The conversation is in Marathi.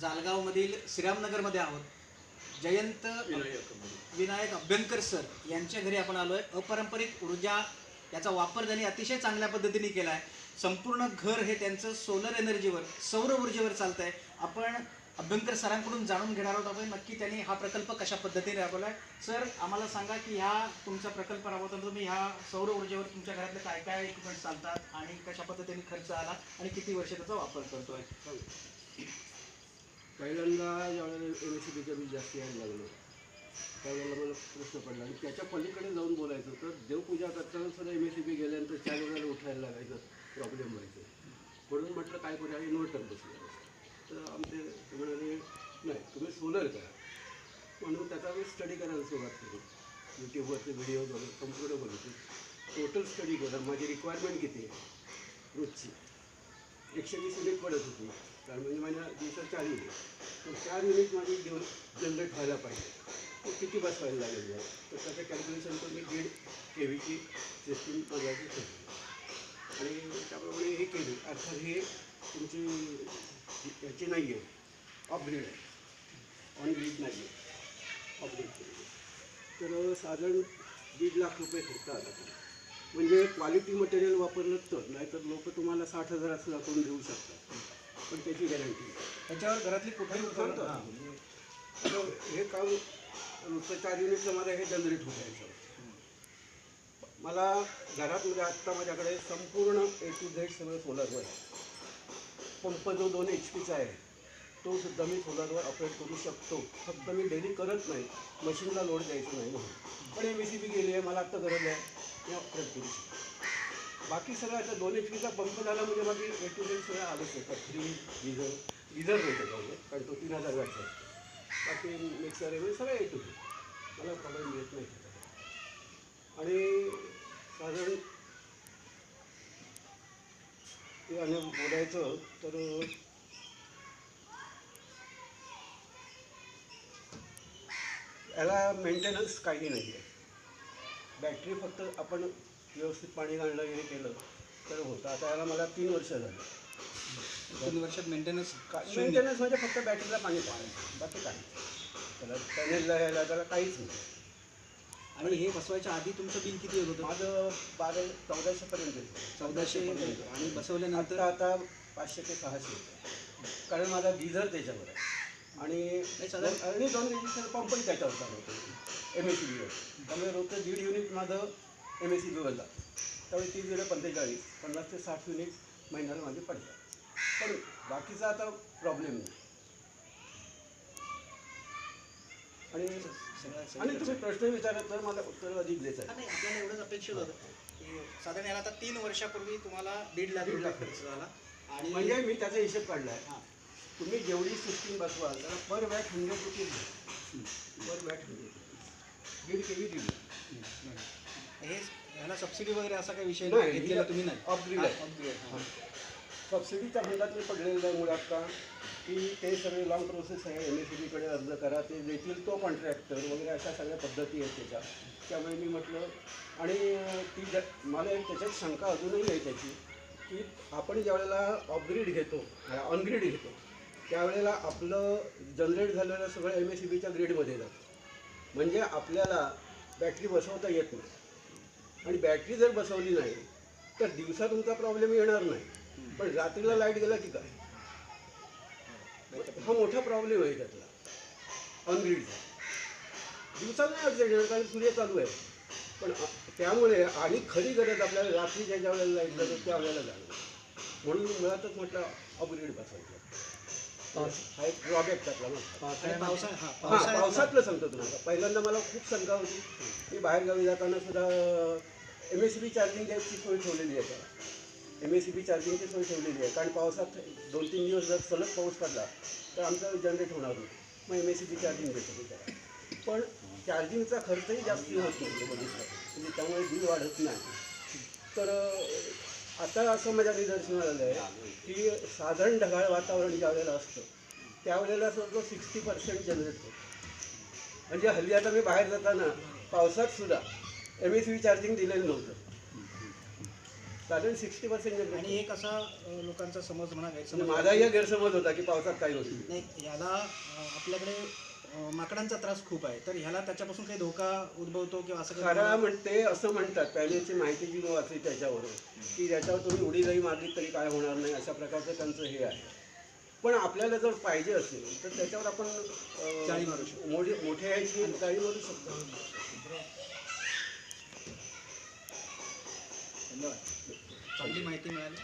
जालगावमधील श्रीरामनगरमध्ये आहोत. जयंत विनायक अभ्यंकर सर यांच्या घरी आपण आलो आहे अपारंपरिक ऊर्जा याचा वापर त्यांनी अतिशय चांगल्या पद्धतीने केला आहे. संपूर्ण घर हे त्यांचं सोलर एनर्जीवर सौर ऊर्जेवर चालतं आहे आपण अभ्यंकर सरांकडून जाणून घेणार आहोत. आपण नक्की त्यांनी हा प्रकल्प कशा पद्धतीने राबवला आहे सर आम्हाला सांगा की ह्या तुमचा प्रकल्प राबवताना तुम्ही ह्या सौर ऊर्जेवर तुमच्या घरातले काय काय इक्विपमेंट चालतात आणि कशा पद्धतीने खर्च आला आणि किती वर्ष त्याचा वापर करतोय? पहिल्यांदा ज्यावेळेला एम एस सी बीचं बीज जास्त यायला लागलं त्यावेळेला मला प्रश्न पडला. आणि त्याच्या पलीकडे जाऊन बोलायचं तर देवपूजा करताना सुद्धा एम एस सी बी गेल्यानंतर चार वेळेला उठायला लागायचं प्रॉब्लेम व्हायचं. म्हणून म्हटलं काय करूया? इन्व्हर्टर बसलं तर आमचे म्हणाले नाही तुम्ही सोलर करा. म्हणून त्याचा मी स्टडी करायला सुरुवात केली. यूट्यूबवरचे व्हिडिओ बघत कम्प्युटर बघितले. टोटल स्टडी केला माझी रिक्वायरमेंट किती आहे? रोजची. एकशे वीस युनिट पडत होती. म्हणजे माझ्या दिवसात चार युनिट तर चार युनिट माझे दिवस जनरेट व्हायला पाहिजे. तो किती बसवायला लागेल मला? तर त्याचं कॅल्क्युलेशन करून मी दीड के व्हीची सिस्टीम बघायची ठरली आणि त्याप्रमाणे हे केली अर्थात हे तुमची याची नाही आहे. अपग्रेड आहे ऑन ग्रीड नाही आहे. अपग्रेड केली तर साधारण दीड लाख रुपये खर्च आला म्हणजे क्वालिटी मटेरियल वापरलं तर नाहीतर लोक तुम्हाला साठ हजार असं दाखवून देऊ शकतात. पण त्याची गॅरंटी. त्याच्यावर घरातली कुठेही उपकरणं-. आता हे. काम चार युनिटचं मला हे जनरेट होतं. याच्यावर मला घरात म्हणजे आत्ता माझ्याकडे संपूर्ण ए टू झेड सगळं सोलरवर आहे. पंप जो दोन एच पीचा आहे. तो सुद्धा मी सोलरवर ऑपरेट करू शकतो. फक्त मी डेली करत नाही. मशीनला लोड द्यायचं नाही म्हणून. पण एम सी बी गेली आहे मला आत्ता गरज आहे. मी ऑपरेट करू शकतो. बाकी सगळं आता दोन एच पीचा पंप झाला म्हणजे बाकी ए टू झेड सगळं आलंच आहे. फ्री गिझर गिझर होतं त्यामध्ये कारण तो तीन हजार वॅटचा बाकी मिक्सर आहे सगळं ए टू झेड मला प्रॉब्लेम येत नाही. आणि साधारण ते आणि बोलायचं तर याला मेंटेनन्स काही नाही आहे बॅटरी फक्त आपण व्यवस्थित पाणी घालणं वगैरे केलं तर होतं. आता याला मला तीन वर्ष झाली. तीन वर्षात मेंटेनन्स मेंटेनन्स म्हणजे फक्त बॅटरीला पाणी पाहायचं बाकी काही नाही. त्याला पॅनेलला यायला त्याला काहीच नाही. आणि हे बसवायच्या आधी तुमचं बिल किती येत होतं? माझं बारा चौदाशेपर्यंत येतं. चौदाशे. आणि बसवल्यानंतर? आता आता पाचशे ते सहाशे येतं. कारण माझा गिझर त्याच्यावर आहे. आणि साधारण- आणि दोन रेजिस्टर पंपही त्याच्यावर चालवतो एम एस सी त्यामुळे रोजचं दीड युनिट माझं एम एस सी बीवर जातं त्यामुळे तीन दिवस पंचेचाळीस पन्नास ते साठ युनिट महिन्याला माझे पडतात. पण बाकीचा आता प्रॉब्लेम नाही. आणि आणि तुम्ही प्रश्न विचारत तर मला उत्तर अधिक द्यायचं आहे नाही आपल्याला एवढंच अपेक्षित होतं की साधारण याला आता तीन वर्षापूर्वी तुम्हाला दीड लाख दीड लाख खर्च झाला. आणि म्हणजे मी त्याचा हिशेब काढला आहे हां. तुम्ही जेवढी सिस्टीम बसवाल त्याला per watt hundred rupees per watt hundred rupees दीड के व्ही दीड हे ह्याला सबसिडी वगैरे असा काही विषय नाही, घेतलेला तुम्ही नाही. आहे. हा. सबसिडीच्या फंडात मी पडलेलं आहे मुळे आता की ते सगळे लॉंग प्रोसेस आहे एम एस सी बीकडे अर्ज करा ते देतील तो कॉन्ट्रॅक्टर वगैरे अशा सगळ्या पद्धती आहेत त्याच्या. त्यामुळे मी म्हटलं आणि अं, ती ज- मला एक त्याच्यात शंका अजूनही आहे त्याची की आपण ज्यावेळेला ऑफग्रीड घेतो ऑनग्रीड घेतो त्यावेळेला आपलं जनरेट झालेलं सगळं एम एस सी बीच्या ग्रीडमध्ये जातं. म्हणजे आपल्याला बॅटरी बसवता येत नाही. आणि बॅटरी जर बसवली नाही तर दिवसा तुमचा प्रॉब्लेम येणार नाही. पण रात्रीला लाइट गेला की काय? हा मोठा प्रॉब्लेम आहे त्यातला. ऑनग्रीडचा दिवसा नाही अडचण येणार कारण सूर्य चालू आहे. पण त्यामुळे आणि खरी गरज आपल्याला रात्री ज्या वेळेला लाइट जाते त्यावेळेला जाणार म्हणून मुळातच म्हटलं अपग्रेड बसवायचं. हा. एक ड्रॉबॅक त्यातला ना. पावसातलं सांगतो तुम्हाला. पहिल्यांदा मला खूप शंका होती. मी बाहेरगावी जाताना सुद्धा एम एस सी बी चार्जिंगची सोय ठेवलेली आहे त्याला एम एस सी बी चार्जिंगची सोय ठेवलेली आहे. कारण पावसात दोन तीन दिवस जर सलग पाऊस पडला तर आमचं जनरेट होणार नाही. मग M S C B charging देतो. त्याला पण चार्जिंगचा खर्चही जास्ती होत नाही. बघितलं म्हणजे त्यामुळे बिल वाढत नाही. तर आता असं माझ्या निदर्शनास आलं आहे की साधारण ढगाळ वातावरण ज्या वेळेला असतं त्यावेळेला तो सिक्स्टी पर्सेंट जनरेट होतो. म्हणजे हल्ली आता मी बाहेर जाताना पावसात सुद्धा एम एस व्ही चार्जिंग दिलेलं नव्हतं. साधारण सिक्स्टी पर्सेंट आणि एक असा अ, लोकांचा समज म्हणा गैरसमज म्हणजे माझाही हा गैरसमज होता की पावसात काही होत नाही. नाही याला अ, आपल्याकडे माकडांचा त्रास खूप आहे. तर ह्याला त्याच्यापासून काही धोका उद्भवतो किंवा असं खरा म्हणते असं म्हणतात पॅनेलची माहिती जी मी वाचली त्याच्यावरून की त्याच्यावर तुम्ही उडी जरी मारली तरी काय होणार नाही अशा प्रकारचं त्यांचं हे आहे. पण आपल्याला जर पाहिजे असेल तर त्याच्यावर आपण जाळी मारू शकतो. मोठी मोठ्या याची जाळी मारू शकतो. चांगली माहिती मिळाली.